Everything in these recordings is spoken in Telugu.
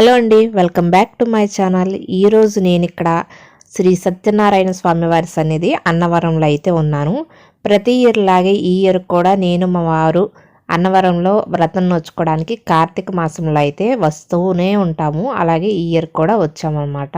హలో అండి welcome back to my channel. ఈరోజు నేను ఇక్కడ శ్రీ సత్యనారాయణ స్వామి వారి సన్నిధి అన్నవరంలో అయితే ఉన్నాను. ప్రతి ఇయర్ లాగే ఈ ఇయర్ కూడా నేను మా వారు అన్నవరంలో వ్రతం నోచుకోవడానికి కార్తీక మాసంలో అయితే వస్తూనే ఉంటాము. అలాగే ఈ ఇయర్ కూడా వచ్చామన్నమాట.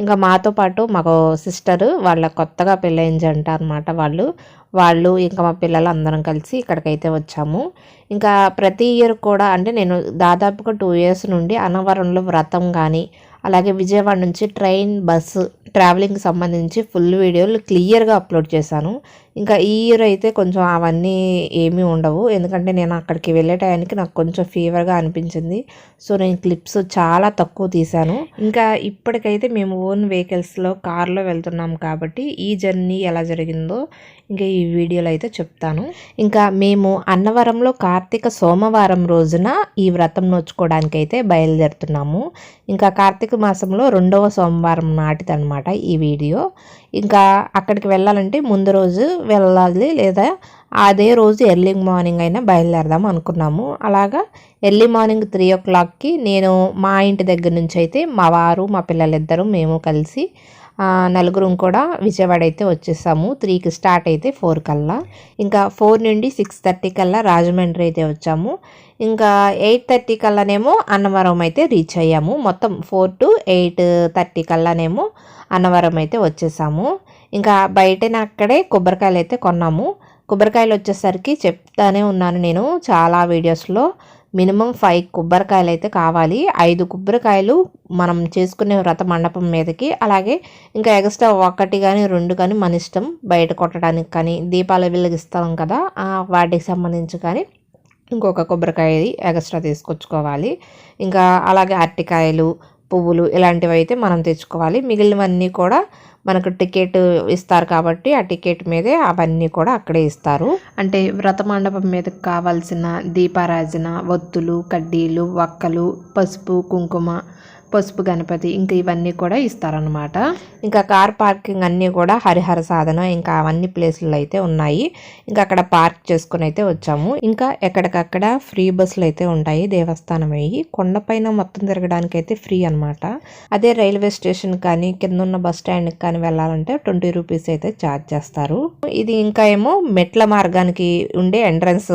ఇంకా మాతో పాటు మాకు సిస్టర్ వాళ్ళ కొత్తగా పెళ్ళైన జంట అనమాట వాళ్ళు. వాళ్ళు ఇంకా మా పిల్లలు అందరం కలిసి ఇక్కడికైతే వచ్చాము. ఇంకా ప్రతి ఇయర్ కూడా అంటే నేను దాదాపుగా టూ ఇయర్స్ నుండి అన్నవరంలో వ్రతం కానీ అలాగే విజయవాడ నుంచి ట్రైన్ బస్సు ట్రావెలింగ్ సంబంధించి ఫుల్ వీడియోలు క్లియర్గా అప్లోడ్ చేశాను. ఇంకా ఈ ఇయర్ అయితే కొంచెం అవన్నీ ఏమీ ఉండవు. ఎందుకంటే నేను అక్కడికి వెళ్ళే టైంకి నాకు కొంచెం ఫీవర్గా అనిపించింది. సో నేను క్లిప్స్ చాలా తక్కువ తీశాను. ఇంకా ఇప్పటికైతే మేము ఓన్ వెహికల్స్లో కార్లో వెళ్తున్నాం కాబట్టి ఈ జర్నీ ఎలా జరిగిందో ఇంకా ఈ వీడియోలో అయితే చెప్తాను. ఇంకా మేము అన్నవరంలో కార్తీక సోమవారం రోజున ఈ వ్రతం నోచుకోవడానికి అయితే బయలుదేరుతున్నాము. ఇంకా కార్తీక మాసంలో రెండవ సోమవారం నాటిదనమాట ఈ వీడియో ఇంకా అక్కడికి వెళ్ళాలంటే ముందు రోజు వెళ్ళాలి లేదా అదే రోజు ఎర్లీ మార్నింగ్ అయినా బయలుదేరదాం అనుకున్నాము. అలాగా ఎర్లీ మార్నింగ్ త్రీ ఓ క్లాక్కి నేను మా ఇంటి దగ్గర నుంచి అయితే మా వారు మా పిల్లలిద్దరూ మేము కలిసి నలుగురం కూడా విజయవాడ అయితే వచ్చేసాము. త్రీకి స్టార్ట్ అయితే ఫోర్ కల్లా. ఇంకా ఫోర్ నుండి సిక్స్ థర్టీ కల్లా రాజమండ్రి అయితే వచ్చాము. ఇంకా ఎయిట్ థర్టీ కల్లానేమో అన్నవరం అయితే రీచ్ అయ్యాము. మొత్తం ఫోర్ టు ఎయిట్ థర్టీ కల్లానేమో అన్నవరం అయితే వచ్చేసాము. ఇంకా బయటనే అక్కడే కొబ్బరికాయలు అయితే కొన్నాము. కొబ్బరికాయలు వచ్చేసరికి చెప్తానే ఉన్నాను నేను చాలా వీడియోస్లో మినిమం ఫైవ్ కొబ్బరికాయలు అయితే కావాలి. ఐదు కొబ్బరికాయలు మనం చేసుకునే వ్రత మండపం మీదకి. అలాగే ఇంకా ఎక్స్ట్రా ఒకటి కానీ రెండు కానీ మన ఇష్టం. బయట కొట్టడానికి కానీ దీపాలు వెలిగిస్తాం కదా వాటికి సంబంధించి కానీ ఇంకొక కొబ్బరికాయ ఎక్స్ట్రా తీసుకొచ్చుకోవాలి. ఇంకా అలాగే అరటికాయలు పువ్వులు ఇలాంటివి అయితే మనం తెచ్చుకోవాలి. మిగిలినవన్నీ కూడా మనకు టికెట్ ఇస్తారు కాబట్టి ఆ టికెట్ మీదే అవన్నీ కూడా అక్కడే ఇస్తారు. అంటే వ్రత మండపం మీదకి కావాల్సిన దీపారాజన ఒత్తులు కడ్డీలు వక్కలు పసుపు కుంకుమ పసుపు గణపతి ఇంకా ఇవన్నీ కూడా ఇస్తారనమాట ఇంకా కార్ పార్కింగ్ అన్నీ కూడా హరిహర సాధన ఇంకా అవన్నీ ప్లేసులు అయితే ఉన్నాయి. ఇంకా అక్కడ పార్క్ చేసుకుని అయితే వచ్చాము. ఇంకా ఎక్కడికక్కడ ఫ్రీ బస్సులు అయితే ఉంటాయి దేవస్థానం అయ్యి. కొండపైన మొత్తం తిరగడానికి అయితే ఫ్రీ అనమాట అదే రైల్వే స్టేషన్ కానీ కింద ఉన్న బస్ స్టాండ్కి కానీ వెళ్ళాలంటే ట్వంటీ రూపీస్ అయితే ఛార్జ్ చేస్తారు. ఇది ఇంకా ఏమో మెట్ల మార్గానికి ఉండే ఎంట్రన్స్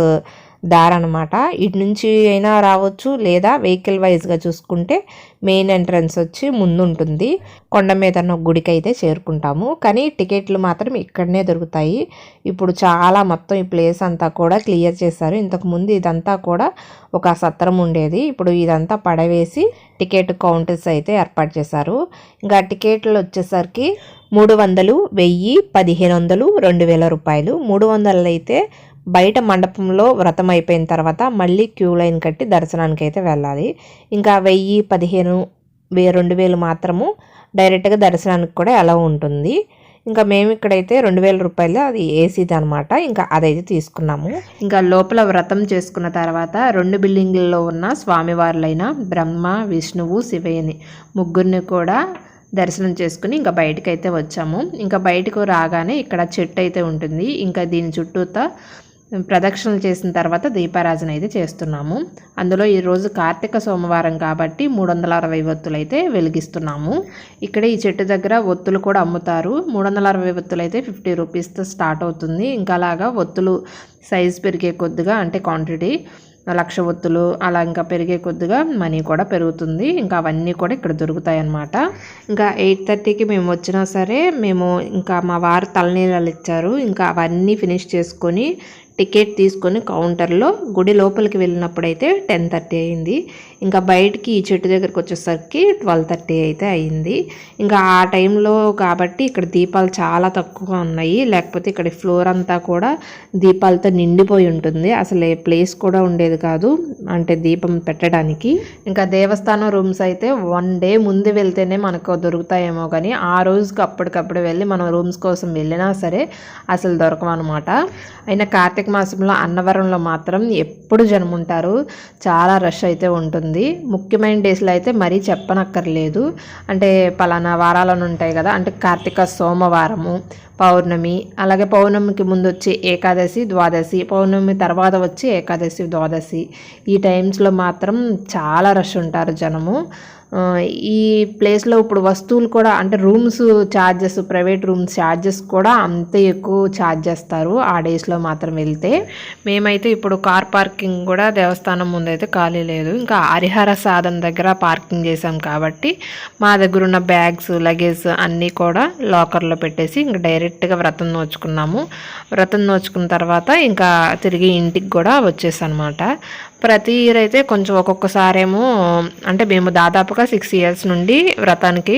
దారనమాట. ఇటు నుంచి అయినా రావచ్చు లేదా వెహికల్ వైజ్గా చూసుకుంటే మెయిన్ ఎంట్రన్స్ వచ్చి ముందు ఉంటుంది కొండ మీద గుడికి అయితే చేరుకుంటాము. కానీ టికెట్లు మాత్రం ఇక్కడనే దొరుకుతాయి. ఇప్పుడు చాలా మొత్తం ఈ ప్లేస్ అంతా కూడా క్లియర్ చేశారు. ఇంతకుముందు ఇదంతా కూడా ఒక సత్రం ఉండేది. ఇప్పుడు ఇదంతా పడవేసి టికెట్ కౌంటర్స్ అయితే ఏర్పాటు చేశారు. ఇంకా టికెట్లు వచ్చేసరికి మూడు వందలు వెయ్యి పదిహేను వందలు రెండు వేల రూపాయలు. మూడు వందలు అయితే బయట మండపంలో వ్రతం అయిపోయిన తర్వాత మళ్ళీ క్యూ లైన్ కట్టి దర్శనానికి అయితే వెళ్ళాలి. ఇంకా వెయ్యి పదిహేను వే రెండు వేలు మాత్రము డైరెక్ట్గా దర్శనానికి కూడా ఎలా ఉంటుంది. ఇంకా మేము ఇక్కడైతే రెండు వేల రూపాయలు అది ఏసీది అనమాట ఇంకా అదైతే తీసుకున్నాము. ఇంకా లోపల వ్రతం చేసుకున్న తర్వాత రెండు బిల్డింగ్లలో ఉన్న స్వామివారులైన బ్రహ్మ విష్ణువు శివయ్యని ముగ్గురిని కూడా దర్శనం చేసుకుని ఇంకా బయటకు అయితే వచ్చాము. ఇంకా బయటకు రాగానే ఇక్కడ చెట్టు అయితే ఉంటుంది. ఇంకా దీని చుట్టూతా ప్రదక్షిణలు చేసిన తర్వాత దీపారాజన అయితే చేస్తున్నాము. అందులో ఈరోజు కార్తీక సోమవారం కాబట్టి మూడు వందల అరవై ఒత్తులు అయితే వెలిగిస్తున్నాము. ఇక్కడ ఈ చెట్టు దగ్గర ఒత్తులు కూడా అమ్ముతారు. మూడు వందల అరవై ఒత్తులు అయితే ఫిఫ్టీ రూపీస్తో స్టార్ట్ అవుతుంది. ఇంకా అలాగా ఒత్తులు సైజ్ పెరిగే కొద్దిగా అంటే క్వాంటిటీ లక్ష ఒత్తులు అలా ఇంకా పెరిగే కొద్దిగా మనీ కూడా పెరుగుతుంది. ఇంకా అవన్నీ కూడా ఇక్కడ దొరుకుతాయి అన్నమాట ఇంకా ఎయిట్ థర్టీకి మేము వచ్చినా సరే మేము ఇంకా మా వారు తలనీళ్ళు ఇచ్చారు. ఇంకా అవన్నీ ఫినిష్ చేసుకొని టికెట్ తీసుకొని కౌంటర్లో గుడి లోపలికి వెళ్ళినప్పుడైతే టెన్ థర్టీ అయింది. ఇంకా బయటికి ఈ చెట్టు దగ్గరికి వచ్చేసరికి ట్వెల్వ్ థర్టీ అయితే అయింది. ఇంకా ఆ టైంలో కాబట్టి ఇక్కడ దీపాలు చాలా తక్కువగా ఉన్నాయి. లేకపోతే ఇక్కడ ఫ్లోర్ అంతా కూడా దీపాలతో నిండిపోయి ఉంటుంది. అసలు ప్లేస్ కూడా ఉండేది కాదు. అంటే దీపం పెట్టడానికి. ఇంకా దేవస్థానం రూమ్స్ అయితే వన్ డే ముందు వెళ్తేనే మనకు దొరుకుతాయేమో కానీ ఆ రోజుకి అప్పటికప్పుడు వెళ్ళి మనం రూమ్స్ కోసం వెళ్ళినా సరే అసలు దొరకమన్నమాట అయినా కార్తీక కార్తీక మాసంలో అన్నవరంలో మాత్రం ఎప్పుడు జనం ఉంటారు. చాలా రష్ అయితే ఉంటుంది. ముఖ్యమైన డేస్లో అయితే మరీ చెప్పనక్కర్లేదు. అంటే పలానా వారాలను ఉంటాయి కదా అంటే కార్తీక సోమవారము పౌర్ణమి అలాగే పౌర్ణమికి ముందు వచ్చే ఏకాదశి ద్వాదశి పౌర్ణమి తర్వాత వచ్చి ఏకాదశి ద్వాదశి. ఈ టైమ్స్లో మాత్రం చాలా రష్ ఉంటారు జనము. ఈ ప్లేస్లో ఇప్పుడు వస్తువులు కూడా అంటే rooms charges private rooms charges కూడా అంతే ఎక్కువ ఛార్జ్ చేస్తారు ఆ డేస్లో మాత్రం వెళ్తే. మేమైతే ఇప్పుడు కార్ పార్కింగ్ కూడా దేవస్థానం ముందు అయితే ఖాళీ లేదు. ఇంకా హరిహర సాధన దగ్గర పార్కింగ్ చేసాం కాబట్టి మా దగ్గర ఉన్న బ్యాగ్స్ లగేజ్ అన్నీ కూడా లాకర్లో పెట్టేసి ఇంకా డైరెక్ట్గా వ్రతం నోచుకున్నాము. వ్రతం నోచుకున్న తర్వాత ఇంకా తిరిగి ఇంటికి కూడా వచ్చేసాను ప్రతి ఇయర్ అయితే కొంచెం ఒక్కొక్కసారేమో అంటే మేము దాదాపుగా సిక్స్ ఇయర్స్ నుండి వ్రతానికి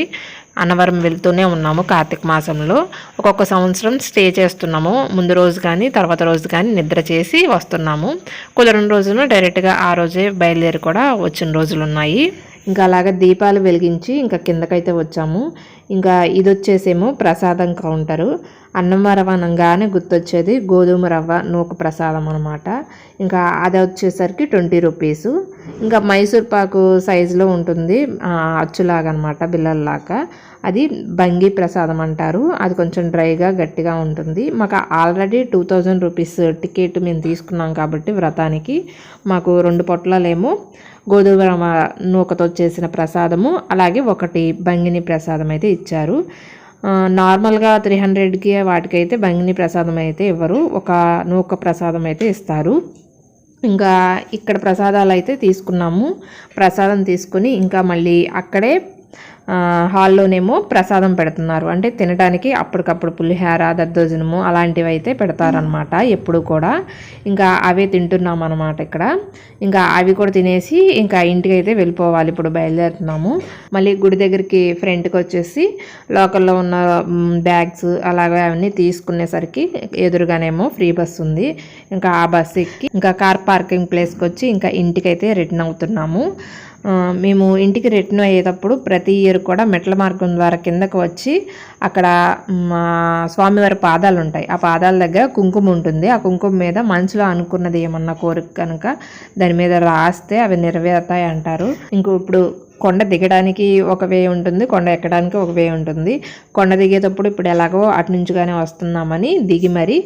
అన్నవరం వెళ్తూనే ఉన్నాము కార్తీక మాసంలో. ఒక్కొక్క సంవత్సరం స్టే చేస్తున్నాము. ముందు రోజు కానీ తర్వాత రోజు కానీ నిద్ర చేసి వస్తున్నాము. కుదరని రోజున డైరెక్ట్గా ఆ రోజే బయలుదేరి కూడా వచ్చిన రోజులు ఉన్నాయి. ఇంకా అలాగే దీపాలు వెలిగించి ఇంకా కిందకైతే వచ్చాము. ఇంకా ఇది వచ్చేసేమో ప్రసాదం కౌంటరు. అన్నం రవ్వ అనగానే గుర్తొచ్చేది గోధుమ రవ్వ నూక ప్రసాదం అనమాట. ఇంకా అది వచ్చేసరికి ట్వంటీ రూపీస్. ఇంకా మైసూర్ పాకు సైజులో ఉంటుంది అచ్చులాగా అనమాట బిల్లల్లాగా. అది బంగి ప్రసాదం అంటారు. అది కొంచెం డ్రైగా గట్టిగా ఉంటుంది. మాకు already two thousand rupees ticket మేము తీసుకున్నాం కాబట్టి వ్రతానికి. మాకు రెండు పొట్లాలేమో గోధుమ రవ్వ నూకతో చేసిన ప్రసాదము అలాగే ఒకటి బంగిని ప్రసాదం అయితే ఇచ్చారు. నార్మల్గా త్రీ హండ్రెడ్కి వాటికైతే బంగిని ప్రసాదం అయితే ఇవ్వరు. ఒక నూక ప్రసాదం అయితే ఇస్తారు. ఇంకా ఇక్కడ ప్రసాదాలు అయితే తీసుకున్నాము. ప్రసాదం తీసుకుని ఇంకా మళ్ళీ అక్కడే హాల్లోనేమో ప్రసాదం పెడుతున్నారు. అంటే తినడానికి అప్పటికప్పుడు పులిహార దద్దోజనము అలాంటివి అయితే పెడతారనమాట ఎప్పుడు కూడా. ఇంకా అవే తింటున్నాం అనమాట ఇక్కడ. ఇంకా అవి కూడా తినేసి ఇంకా ఇంటికి అయితే వెళ్ళిపోవాలి. ఇప్పుడు బయలుదేరుతున్నాము. మళ్ళీ గుడి దగ్గరికి ఫ్రంట్కి వచ్చేసి లోకల్లో ఉన్న బ్యాగ్స్ అలాగే అవన్నీ తీసుకునేసరికి ఎదురుగానేమో ఫ్రీ బస్ ఉంది. ఇంకా ఆ బస్ ఎక్కి ఇంకా కార్ పార్కింగ్ ప్లేస్కి వచ్చి ఇంకా ఇంటికైతే రిటర్న్ అవుతున్నాము. మేము ఇంటికి రిటర్న్ అయ్యేటప్పుడు ప్రతి ఇయర్ కూడా మెట్ల మార్గం ద్వారా కిందకు వచ్చి అక్కడ మా స్వామివారి పాదాలు ఉంటాయి. ఆ పాదాల దగ్గర కుంకుమ ఉంటుంది. ఆ కుంకుమ మీద మనసులో అనుకున్నది ఏమన్నా కోరిక కనుక దాని మీద రాస్తే అవి నెరవేరుతాయి అంటారు. ఇంకో ఇప్పుడు కొండ దిగడానికి ఒక వే ఉంటుంది కొండ ఎక్కడానికి ఒక వే ఉంటుంది. కొండ దిగేటప్పుడు ఇప్పుడు ఎలాగో అటు నుంచిగానే వస్తున్నామని దిగి మరి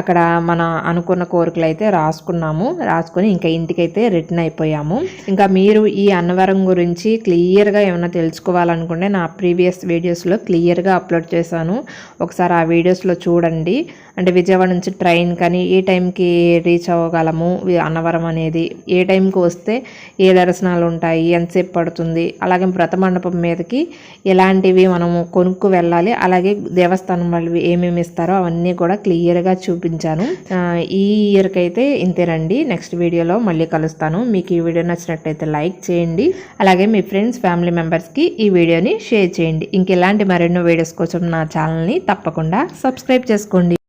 అక్కడ మన అనుకున్న కోరికలు అయితే రాసుకున్నాము. రాసుకొని ఇంకా ఇంటికైతే రిటర్న్ అయిపోయాము. ఇంకా మీరు ఈ అన్నవరం గురించి క్లియర్గా ఏమైనా తెలుసుకోవాలనుకుంటే నా ప్రీవియస్ వీడియోస్లో క్లియర్గా అప్లోడ్ చేశాను. ఒకసారి ఆ వీడియోస్లో చూడండి. అంటే విజయవాడ నుంచి ట్రైన్ కానీ ఏ టైంకి రీచ్ అవ్వగలము? అన్నవరం అనేది ఏ టైంకి వస్తే ఏ దర్శనాలు ఉంటాయి? ఎంతసేపు పడుతుంది? అలాగే వ్రత మండపం మీదకి ఎలాంటివి మనము కొనుక్కు వెళ్ళాలి. అలాగే దేవస్థానం వాళ్ళు ఏమేమి ఇస్తారో అవన్నీ కూడా క్లియర్గా చూపించాను. ఈ ఇయర్కి అయితే ఇంతేనండి నెక్స్ట్ వీడియోలో మళ్ళీ కలుస్తాను. మీకు ఈ వీడియో నచ్చినట్టయితే లైక్ చేయండి. అలాగే మీ ఫ్రెండ్స్ ఫ్యామిలీ మెంబర్స్కి ఈ వీడియోని షేర్ చేయండి. ఇంకెలాంటి మరెన్నో వీడియోస్ కోసం నా ఛానల్ని తప్పకుండా సబ్స్క్రైబ్ చేసుకోండి.